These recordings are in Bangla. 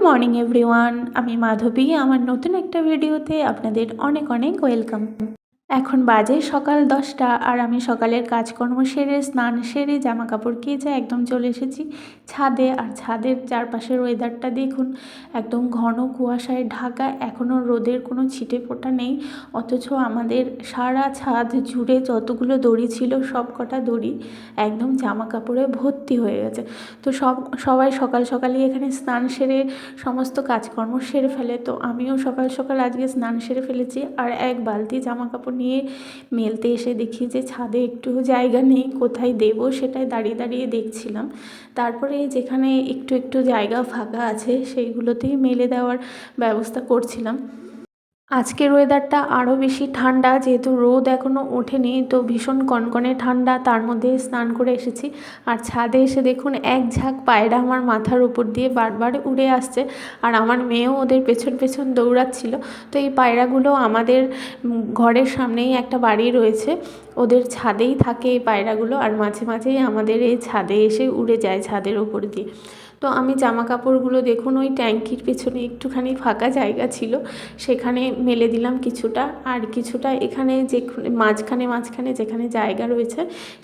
মর্নিং এভরিওয়ান আমি মাধবী আমার নতুন একটা ভিডিওতে আপনাদের অনেক অনেক ওয়েলকাম এখন বাজে সকাল দশটা আর আমি সকালের কাজকর্ম সেরে, স্নান সেরে জামা কাপড় কেচে একদম চলে এসেছি ছাদে। আর ছাদের চারপাশের ওয়েদারটা দেখুন, একদম ঘন কুয়াশায় ঢাকা। এখনও রোদের কোনো ছিটে ফোটা নেই, অথচ আমাদের সারা ছাদ জুড়ে যতগুলো দড়ি ছিল, সব কটা দড়ি একদম জামা কাপড়ে ভর্তি হয়ে গেছে। তো সব, সবাই সকাল সকালই এখানে স্নান সেরে সমস্ত কাজকর্ম সেরে ফেলে। তো আমিও সকাল সকাল আজকে স্নান সেরে ফেলেছি। আর এক বালতি জামা কাপড় নিয়ে মেলতে এসে দেখি যে ছাদে একটু জায়গা নেই, কোথায় দেব সেটাই দাঁড়িয়ে দাঁড়িয়ে দেখছিলাম। তারপরে যেখানে একটু একটু জায়গা ফাঁকা আছে, সেইগুলোতেই মেলে দেওয়ার ব্যবস্থা করছিলাম। আজকের ওয়েদারটা আরও বেশি ঠান্ডা, যেহেতু রোদ এখনও ওঠেনি, তো ভীষণ কনকনে ঠান্ডা, তার মধ্যে স্নান করে এসেছি। আর ছাদে এসে দেখুন, এক ঝাঁক পায়রা আমার মাথার উপর দিয়ে বারবার উড়ে আসছে। আর আমার মেয়েও ওদের পেছন পেছন দৌড়াচ্ছিল। তো এই পায়রাগুলো আমাদের ঘরের সামনেই একটা বাড়ি রয়েছে। ওদের ছাদেই থাকে এই পায়রাগুলো, আর মাঝে মাঝেই আমাদের এই ছাদে এসে উড়ে যায়, ছাদের ওপর দিয়ে। তো আমি জামা কাপড়গুলো দেখুন, ওই ট্যাঙ্কির পেছনে একটুখানি ফাঁকা জায়গা ছিল, সেখানে মেলে দিলাম কিছুটা। আর কিছুটা এখানে যে মাঝখানে মাঝখানে যেখানে জায়গা রয়েছে,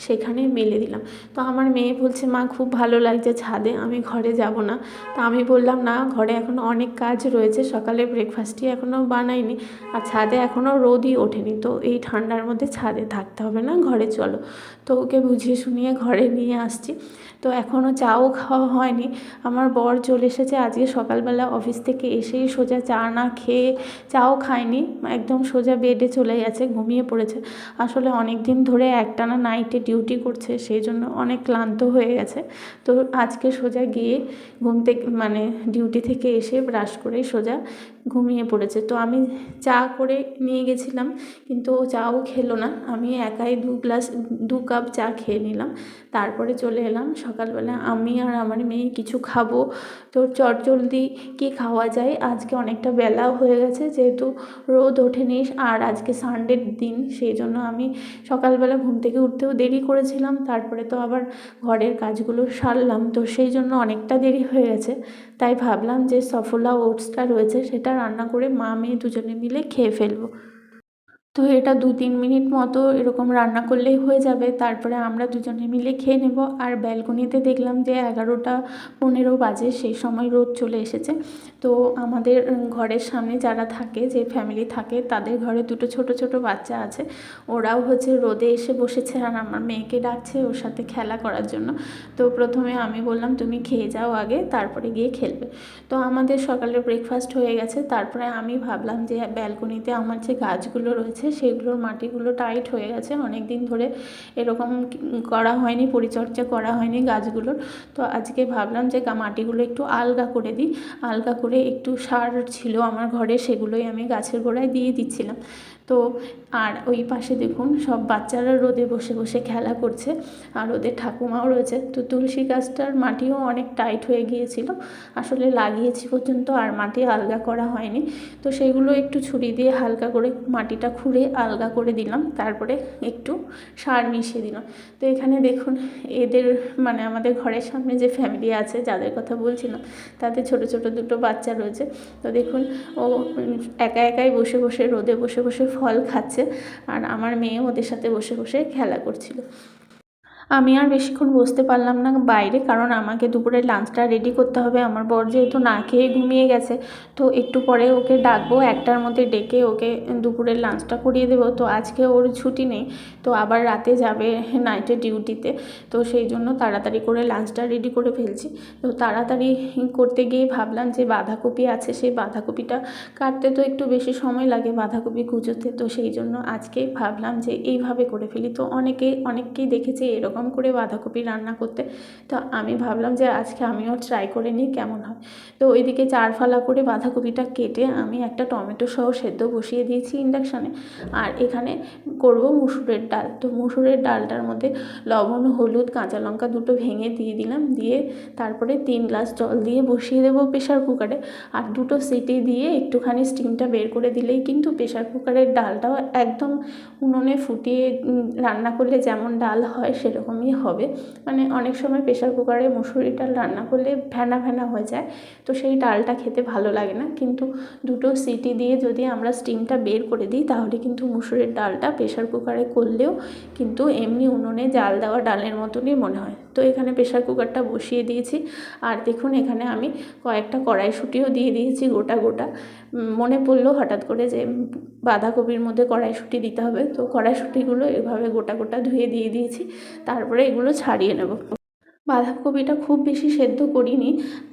সেখানে মেলে দিলাম। তো আমার মেয়ে বলছে, মা, খুব ভালো লাগছে ছাদে, আমি ঘরে যাব না। তো আমি বললাম, না, ঘরে এখনও অনেক কাজ রয়েছে, সকালে ব্রেকফাস্টই এখনও বানাইনি, আর ছাদে এখনও রোদই ওঠেনি। তো এই ঠান্ডার মধ্যে ছাদে থাকতে হবে না, ঘরে চলো। তো ওকে বুঝিয়ে শুনিয়ে ঘরে নিয়ে আসছি। তো এখনও চাও খাওয়া হয়নি আমার বর চলে এসেছে আজকে সকালবেলা অফিস থেকে এসেই সোজা চা না খেয়ে চাও খায়নি, একদম সোজা বেডে চলে গেছে, ঘুমিয়ে পড়েছে। আসলে অনেক দিন ধরে একটানা নাইটে ডিউটি করছে, সেই জন্য অনেক ক্লান্ত হয়ে গেছে। তো আজকে সোজা গিয়ে ঘুম থেকে মানে ডিউটি থেকে এসে ব্রাশ করেই সোজা ঘুমিয়ে পড়েছে। তো আমি চা করে নিয়ে গেছিলাম, কিন্তু ও চাও খেলো না। আমি একাই দু গ্লাস, দু কাপ চা খেয়ে নিলাম। তারপরে চলে এলাম। সকালবেলা আমি আর আমার মেয়ে কিছু খাব। তো চটজলদি কী খাওয়া যায়? আজকে অনেকটা বেলাও হয়ে গেছে, যেহেতু রোদ ওঠেনি আর আজকে সানডের দিন, সেই জন্য আমি সকালবেলা ঘুম থেকে উঠতেও দেরি করেছিলাম। তারপরে তো আবার ঘরের কাজগুলো সারলাম। তো সেই জন্য অনেকটা দেরি হয়ে গেছে। তাই ভাবলাম যে সফলা ওটসটা রয়েছে, সেটা রান্না করে মা মেয়ে দুজনে মিলে খেয়ে ফেলব। তো এটা দু তিন মিনিট মতো এরকম রান্না করলেই হয়ে যাবে। তারপরে আমরা দুজনে মিলে খেয়ে নেব। আর ব্যালকনিতে দেখলাম যে এগারোটা পনেরো বাজে, সেই সময় রোদ চলে এসেছে। তো আমাদের ঘরের সামনে যারা থাকে, যে ফ্যামিলি থাকে, তাদের ঘরে দুটো ছোট ছোট বাচ্চা আছে। ওরাও হচ্ছে রোদে এসে বসেছে আর আমার মেয়েকে ডাকছে ওর সাথে খেলা করার জন্য। তো প্রথমে আমি বললাম, তুমি খেয়ে যাও আগে, তারপরে গিয়ে খেলবে। তো আমাদের সকালে ব্রেকফাস্ট হয়ে গেছে। তারপরে আমি ভাবলাম যে ব্যালকনিতে আমার যে গাছগুলো রয়েছে সেগুলোর মাটিগুলো টাইট হয়ে গেছে। অনেক দিন ধরে এরকম করা হয়নি, পরিচর্যা করা হয়নি গাছগুলোর। তো আজকে ভাবলাম যে মাটিগুলো একটু আলগা করে দিই। আলগা করে একটু সার ছিল আমার ঘরে, সেগুলোই আমি গাছের গোড়ায় দিয়ে দিচ্ছিলাম। তো আর ওই পাশে দেখুন সব বাচ্চারা রোদে বসে বসে খেলা করছে, আর ওদের ঠাকুমাও রয়েছে। তো তুলসী গাছটার মাটিও অনেক টাইট হয়ে গিয়েছিল, আসলে লাগিয়েছি পর্যন্ত আর মাটি আলগা করা হয়নি। তো সেগুলো একটু ছুরি দিয়ে হালকা করে মাটিটা খুঁড়ে আলগা করে দিলাম, তারপরে একটু সার মিশিয়ে দিলাম। তো এখানে দেখুন এদের মানে আমাদের ঘরের সামনে যে ফ্যামিলি আছে, যাদের কথা বলছিলাম, তাদের ছোট ছোট দুটো বাচ্চা রয়েছে। তো দেখুন ও একা একাই বসে বসে রোদে বসে বসে ফল খাচ্ছে। আর আমার মেয়ে ওদের সাথে বসে বসে খেলা করছিল। আমি আর বেশিক্ষণ বসতে পারলাম না বাইরে, কারণ আমাকে দুপুরের লাঞ্চটা রেডি করতে হবে। আমার বর যেহেতু না খেয়ে ঘুমিয়ে গেছে, তো একটু পরে ওকে ডাকবো, একটার মধ্যে ডেকে ওকে দুপুরের লাঞ্চটা করিয়ে দেবো। তো আজকে ওর ছুটি নেই, তো আবার রাতে যাবে নাইটে ডিউটিতে তো সেই জন্য তাড়াতাড়ি করে লাঞ্চটা রেডি করে ফেলছি। তো তাড়াতাড়ি করতে গিয়ে ভাবলাম যে বাঁধাকপি আছে, সেই বাঁধাকপিটা কাটতে তো একটু বেশি সময় লাগে বাঁধাকপি কুচোতে। তো সেই জন্য আজকেই ভাবলাম যে এইভাবে করে ফেলি। তো অনেকেই অনেককেই দেখেছি এরকম এরকম করে বাঁধাকপি রান্না করতে। তো আমি ভাবলাম যে আজকে আমিও ট্রাই করে নিই কেমন হয়। তো ওইদিকে চার ফালা করে বাঁধাকপিটা কেটে আমি একটা টমেটো সহ সেদ্ধ বসিয়ে দিয়েছি ইন্ডাকশানে আর এখানে করব মুসুরের ডাল। তো মুসুরের ডালটার মধ্যে লবণ, হলুদ, কাঁচা লঙ্কা দুটো ভেঙে দিয়ে দিলাম। দিয়ে তারপরে তিন গ্লাস জল দিয়ে বসিয়ে দেবো প্রেশার কুকারে আর দুটো সিটি দিয়ে একটুখানি স্টিমটা বের করে দিলেই কিন্তু প্রেশার কুকারের ডালটাও একদম উনুনে ফুটিয়ে রান্না করলে যেমন ডাল হয় সেরকম। সেরকমই হবে। মানে অনেক সময় প্রেশার কুকারে মুসুরি ডাল রান্না করলে ফেনা ফেনা হয়ে যায়। তো সেই ডালটা খেতে ভালো লাগে না। কিন্তু দুটো সিটি দিয়ে যদি আমরা স্টিমটা বের করে দিই, তাহলে কিন্তু মুসুরির ডালটা প্রেশার কুকারে করলেও কিন্তু এমনি উনুনে জাল দেওয়া ডালের মতনই মনে হয়। তো এখানে প্রেশার কুকারটা বসিয়ে দিয়েছি। আর দেখুন, এখানে আমি কয়েকটা কড়াইশুঁটিও দিয়ে দিয়েছি গোটা গোটা। মনে পড়ল হঠাৎ করে যে বাঁধাকপির মধ্যে কড়াইশুঁটি দিতে হবে। তো কড়াইশুঁটিগুলো এভাবে গোটা গোটা ধুয়ে দিয়ে দিয়েছি। তারপরে এগুলো ছাড়িয়ে নেব। বাঁধাকপিটা খুব বেশি সেদ্ধ করিনি।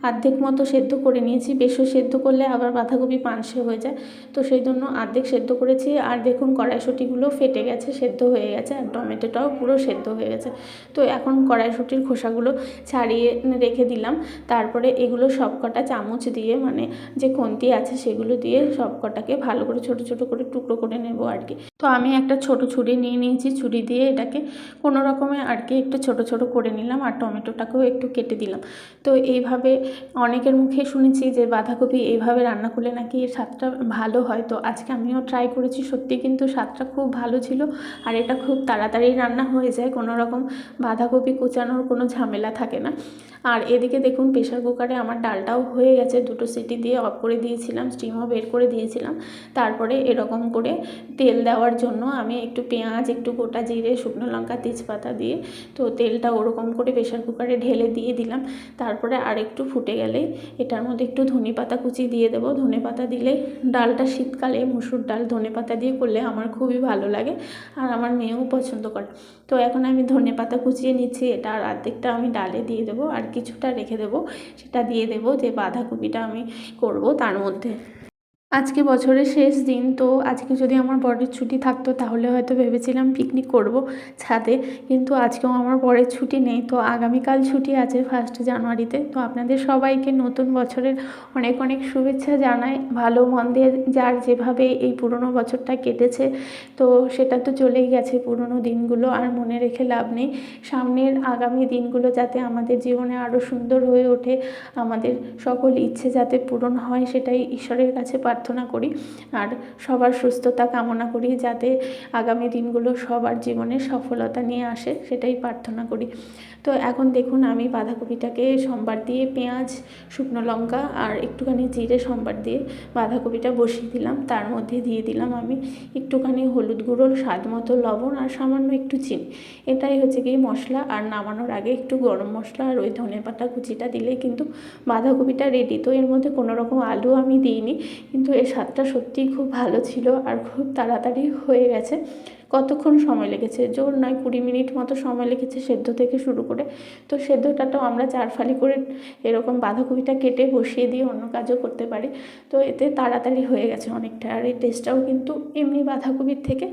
অর্ধেক মতো সেদ্ধ করে নিয়েছি। বেশি সেদ্ধ করলে আবার বাঁধাকপি পানসে হয়ে যায়। তো সেই জন্য অর্ধেক সেদ্ধ করেছি। আর দেখুন কড়াইশুঁটিগুলো ফেটে গেছে, সেদ্ধ হয়ে গেছে আর টমেটোটাও পুরো সেদ্ধ হয়ে গেছে। তো এখন কড়াইশুঁটির খোসাগুলো ছাড়িয়ে রেখে দিলাম। তারপরে এগুলো সব কটা চামচ দিয়ে মানে যে খুন্তি আছে সেগুলো দিয়ে সব কটাকে ভালো করে ছোট ছোট করে টুকরো করে নেব আর কি। তো আমি একটা ছোট ছুরি নিয়ে নিয়েছি। ছুরি দিয়ে এটাকে কোনো রকমে আর কি একটু ছোট ছোট করে নিলাম। আর টমেটোটাকেও একটু কেটে দিলাম। তো এইভাবে অনেকের মুখে শুনেছি যে বাঁধাকপি এইভাবে রান্না করলে নাকি এর স্বাদটা ভালো হয়। তো আজকে আমিও ট্রাই করেছি, সত্যি কিন্তু স্বাদটা খুব ভালো ছিল। আর এটা খুব তাড়াতাড়ি রান্না হয়ে যায়, কোনো রকম বাঁধাকপি কুচানোর কোনো ঝামেলা থাকে না। আর এদিকে দেখুন প্রেশার কুকারে আমার ডালটাও হয়ে গেছে, দুটো সিটি দিয়ে অফ করে দিয়েছিলাম স্টিমও বের করে দিয়েছিলাম। তারপরে এরকম করে তেল দেওয়ার জন্য আমি একটু পেঁয়াজ, একটু গোটা জিরে, শুকনো লঙ্কা, তেজপাতা দিয়ে তো তেলটা ওরকম করে প্রেশার কুকারে ঢেলে দিয়ে দিলাম। তারপরে আর একটু ফুটে গেলেই এটার মধ্যে একটু ধনে পাতা কুচি দিয়ে দেবো। ধনে পাতা দিলে ডালটা শীতকালে মুসুর ডাল ধনে পাতা দিয়ে করলে আমার খুবই ভালো লাগে আর আমার মেয়েও পছন্দ করে। তো এখন আমি ধনে পাতা কুচিয়ে নিচ্ছি, এটা আর অর্ধেকটা আমি ডালে দিয়ে দেবো আর কিছুটা রেখে দেবো। সেটা দিয়ে দেবো যে বাঁধাকপিটা আমি করব তার মধ্যে। আজকে বছরের শেষ দিন, তো আজকে যদি আমার বরের ছুটি থাকতো তাহলে হয়তো ভেবেছিলাম পিকনিক করব ছাদে। কিন্তু আজকেও আমার বরের ছুটি নেই, তো আগামীকাল ছুটি আছে ফার্স্ট জানুয়ারিতে। তো আপনাদের সবাইকে নতুন বছরের অনেক অনেক শুভেচ্ছা জানাই। ভালো মন্দে যার যেভাবে এই পুরনো বছরটা কেটেছে, তো সেটা তো চলেই গেছে পুরনো দিনগুলো, আর মনে রেখে লাভ নেই। সামনের আগামী দিনগুলো যাতে আমাদের জীবনে আরও সুন্দর হয়ে ওঠে, আমাদের সকল ইচ্ছে যাতে পূরণ হয়, সেটাই ঈশ্বরের কাছে প্রার্থনা করি আর সবার সুস্থতা কামনা করি যাতে আগামী দিনগুলো সবার জীবনে সফলতা নিয়ে আসে, সেটাই প্রার্থনা করি। তো এখন দেখুন আমি বাঁধাকপিটাকে সম্বার দিয়ে পেঁয়াজ, শুকনো লঙ্কা আর একটুখানি জিরে সম্বার দিয়ে বাঁধাকপিটা বসিয়ে দিলাম। তার মধ্যে দিয়ে দিলাম আমি একটুখানি হলুদ গুঁড়ো, স্বাদ মতো লবণ আর সামান্য একটু চিনি। এটাই হচ্ছে কি মশলা আর নামানোর আগে একটু গরম মশলা আর ওই ধনে পাতা কুচিটা দিলেই কিন্তু বাঁধাকপিটা রেডি তো এর মধ্যে কোনো রকম আলু আমি দিইনি, কিন্তু এর স্বাদটা সত্যিই খুব ভালো ছিল আর খুব তাড়াতাড়ি হয়ে গেছে। কতক্ষণ সময় লেগেছে? জোর নয়, কুড়ি মিনিট মতো সময় লেগেছে সেদ্ধ থেকে শুরু করে। তো সেদ্ধটা তো আমরা চার ফালি করে এরকম বাঁধাকপিটা কেটে বসিয়ে দিয়ে অন্য কাজও করতে পারি। তো এতে তাড়াতাড়ি হয়ে গেছে অনেকটা। আর এই টেস্টটাও কিন্তু এমনি বাঁধাকপির থেকে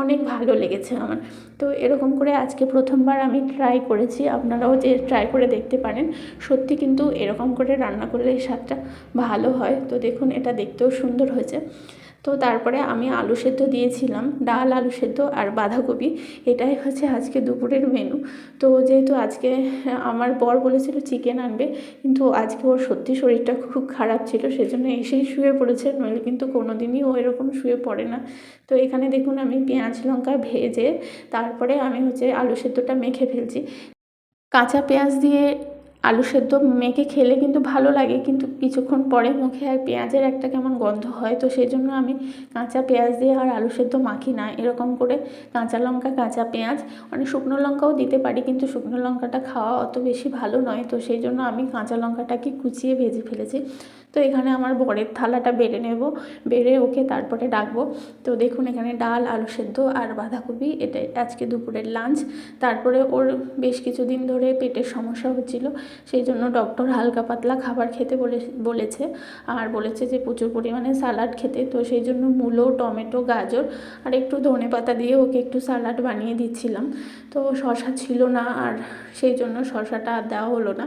অনেক ভালো লেগেছে আমার। তো এরকম করে আজকে প্রথমবার আমি ট্রাই করেছি। আপনারাও যে ট্রাই করে দেখতে পারেন, সত্যি কিন্তু এরকম করে রান্না করলে এই স্বাদটা ভালো হয়। তো দেখুন, এটা দেখতেও সুন্দর হয়েছে। তো তারপরে আমি আলু সেদ্ধ দিয়েছিলাম, ডাল, আলু সেদ্ধ আর বাঁধাকপি। এটাই হচ্ছে আজকে দুপুরের মেনু তো যেহেতু আজকে আমার বর বলেছিল চিকেন আনবে, কিন্তু আজকে ওর সত্যি শরীরটা খুব খারাপ ছিল, সেজন্য এসেই শুয়ে পড়েছে, নইলে কিন্তু কোনো দিনই ও এরকম শুয়ে পড়ে না। তো এখানে দেখুন আমি পেঁয়াজ লঙ্কা ভেজে তারপরে আমি হচ্ছে আলু সেদ্ধটা মেখে ফেলছি। কাঁচা পেঁয়াজ দিয়ে আলু সেদ্ধ মেখে খেলে কিন্তু ভালো লাগে, কিন্তু কিছুক্ষণ পরে মুখে আর পেঁয়াজের একটা কেমন গন্ধ হয়। তো সেই জন্য আমি কাঁচা পেঁয়াজ দিয়ে আর আলু সেদ্ধ মাখি না, এরকম করে কাঁচা লঙ্কা, কাঁচা পেঁয়াজ মানে শুকনো লঙ্কাও দিতে পারি, কিন্তু শুকনো লঙ্কাটা খাওয়া অত বেশি ভালো নয়। তো সেই জন্য আমি কাঁচা লঙ্কাটাকে কুচিয়ে ভেজে ফেলেছি। তো এখানে আমার বরের থালাটা বেড়ে নেব, বেড়ে ওকে তারপরে ডাকবো। তো দেখুন এখানে ডাল, আলু সেদ্ধ আর বাঁধাকপি, এটাই আজকে দুপুরের লাঞ্চ। তারপরে ওর বেশ কিছুদিন ধরে পেটের সমস্যা হচ্ছিল সেই জন্য ডক্টর হালকা পাতলা খাবার খেতে বলে বলেছে। আর বলেছে যে প্রচুর পরিমাণে স্যালাড খেতে। তো সেই জন্য মূলো, টমেটো, গাজর আর একটু ধনে পাতা দিয়ে ওকে একটু স্যালাড বানিয়ে দিচ্ছিলাম। তো শশা ছিল না আর সেই জন্য শশাটা আর দেওয়া হলো না।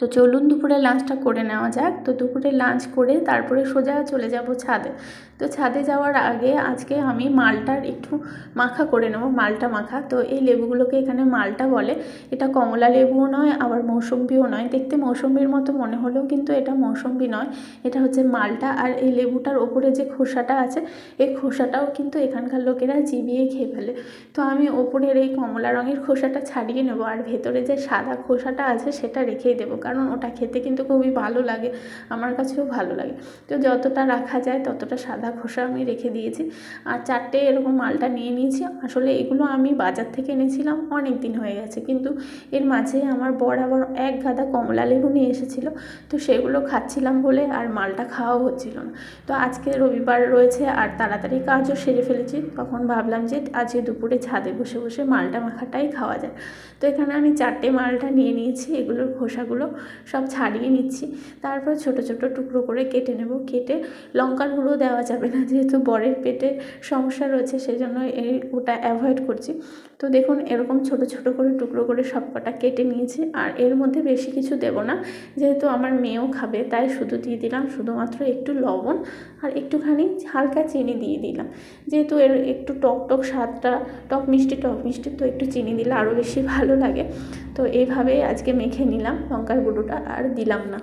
তো চলুন দুপুরে লাঞ্চটা করে নেওয়া যাক। তো দুপুরে লাঞ্চ করে তারপরে সোজা চলে যাব ছাদে। তো ছাদে যাওয়ার আগে আজকে আমি মালটার একটু মাখা করে নেব, মালটা মাখা। তো এই লেবুগুলোকে এখানে মালটা বলে। এটা কমলা লেবুও নয়, আবার মৌসম্বিও নয়। দেখতে মৌসম্বির মতো মনে হলেও কিন্তু এটা মৌসম্বি নয়। এটা হচ্ছে মালটা। আর এই লেবুটার ওপরে যে খোসাটা আছে, এই খোসাটাও কিন্তু এখানকার লোকেরা চিবিয়ে খেয়ে ফেলে। তো আমি ওপরের এই কমলা রঙের খোসাটা ছাড়িয়ে নেব। আর ভেতরে যে সাদা খোসাটা আছে, সেটা রেখেই দেবো। কারণ ওটা খেতে কিন্তু খুবই ভালো লাগে, আমার কাছেও ভালো লাগে। তো যতটা রাখা যায় ততটা সাদা খোসা আমি রেখে দিয়েছি। আর চারটে এরকম মালটা নিয়ে নিয়েছি, আসলে এগুলো আমি বাজার থেকে এনেছিলাম, অনেক দিন হয়ে গেছে। কিন্তু এর মাঝে আমার বর আবার এক গাদা কমলা লেবু নিয়ে এসেছিল, তো সেগুলো খাচ্ছিলাম বলে আর মালটা খাওয়াও হচ্ছিল না। তো আজকে রবিবার রয়েছে আর তাড়াতাড়ি কাজও সেরে ফেলেছি, তখন ভাবলাম যে আজকে দুপুরে ছাদে বসে বসে মালটা মাখাটাই খাওয়া যায়। তো এখানে আমি চারটে মালটা নিয়ে নিয়েছি, এগুলোর খোসাগুলো সব ছাড়িয়ে নিচ্ছি। তারপর ছোট ছোট টুকরো করে কেটে নেব। কেটে লঙ্কার গুঁড়ো দেওয়া যাবে না, যেহেতু বরের পেটে সমস্যা রয়েছে, সেজন্য এই ওটা অ্যাভয়েড করছি। তো দেখুন, এরকম ছোট ছোট করে টুকরো করে সব কটা কেটে নিয়েছি। আর এর মধ্যে বেশি কিছু দেব না, যেহেতু আমার মেয়েও খাবে, তাই শুধু দিয়ে দিলাম শুধুমাত্র একটু লবণ আর একটুখানি হালকা চিনি দিয়ে দিলাম। যেহেতু এর একটু টক টক স্বাদটা, টক মিষ্টি টক মিষ্টি, তো একটু চিনি দিলে আরও বেশি ভালো লাগে। তো এইভাবে আজকে মেখে নিলাম লঙ্কার গুঁড়োটা আর দিলাম না।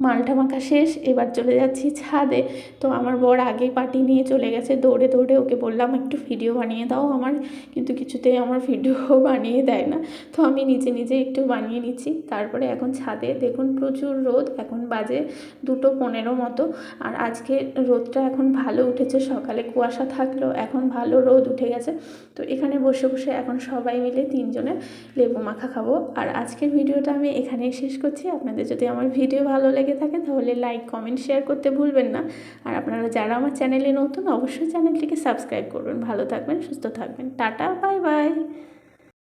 মালটা মাখা শেষ, এবার চলে যাচ্ছি ছাদে। তো আমার বর আগেই পাটি নিয়ে চলে গেছে, দৌড়ে দৌড়ে ওকে বললাম, একটু ভিডিও বানিয়ে দাও আমার। কিন্তু কিছুতেই আমার ভিডিও বানিয়ে দেয় না। তো আমি নিজে নিজে একটু বানিয়ে নিচ্ছি। তারপরে এখন ছাদে দেখুন প্রচুর রোদ, এখন বাজে দুটো পনেরো মতো। আর আজকে রোদটা এখন ভালো উঠেছে, সকালে কুয়াশা থাকল, এখন ভালো রোদ উঠে গেছে। তো এখানে বসে বসে এখন সবাই মিলে তিনজনে লেবু মাখা খাব। আর আজকের ভিডিওটা আমি এখানেই শেষ করছি। আপনাদের যদি আমার ভিডিও ভালো লেগে থাকে তাহলে লাইক কমেন্ট শেয়ার করতে ভুলবেন না। আর আপনারা যারা আমার চ্যানেলে নতুন, অবশ্যই চ্যানেলটিকে সাবস্ক্রাইব করবেন। ভালো থাকবেন, সুস্থ থাকবেন। Tata bye bye